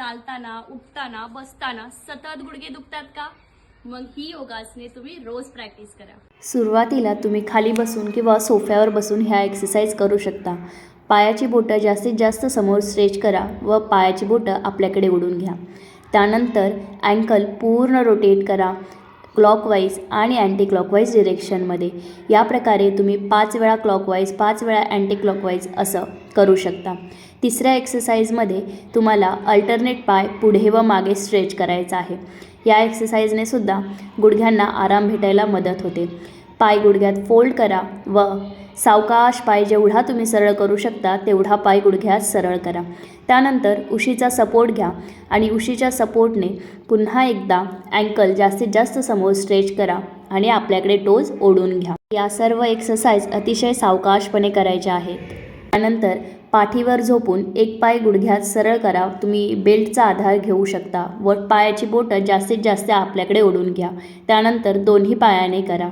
चालताना उठताना बसताना सतत गुडघे दुखतात का? मग ही योगासने तुम्ही रोज प्रॅक्टिस करा. सुरुवातीला तुम्ही खाली बसून किंवा सोफ्यावर बसून ह्या एक्सरसाइज करू शकता. पायाची बोटं जास्तीत जास्त समोर स्ट्रेच करा व पायाची बोटं आपल्याकडे ओढून घ्या. त्यानंतर अँकल पूर्ण रोटेट करा. क्लॉकवाईज आणि अँटी क्लॉकवाईज डिरेक्शनमध्ये या प्रकारे तुम्ही पाच वेळा क्लॉकवाईज पाच वेळा अँटी क्लॉकवाईज असं करू शकता. तिसऱ्या एक्सरसाइजमध्ये तुम्हाला अल्टरनेट पाय पुढे व मागे स्ट्रेच करायचा आहे. या एक्सरसाइजने सुद्धा गुडघ्यांना आराम भेटायला मदत होते. पाय गुडघ्यात फोल्ड करा व सावकाश पाय जेवढा तुम्ही सरळ करू शकता तेवढा पाय गुडघ्यात सरळ करा. त्यानंतर उशीचा सपोर्ट घ्या आणि उशीच्या सपोर्टने पुन्हा एकदा अँकल जास्तीत जास्त समोर स्ट्रेच करा आणि आपल्याकडे टोज ओढून घ्या. या सर्व एक्सरसाइज अतिशय सावकाशपणे करायच्या आहेत. त्यानंतर पाठीवर झोपून एक पाय गुडघ्यात सरळ करा. तुम्ही बेल्टचा आधार घेऊ शकता. व पायाची बोटं जास्तीत जास्त आपल्याकडे ओढून घ्या. त्यानंतर दोन्ही पायाने करा.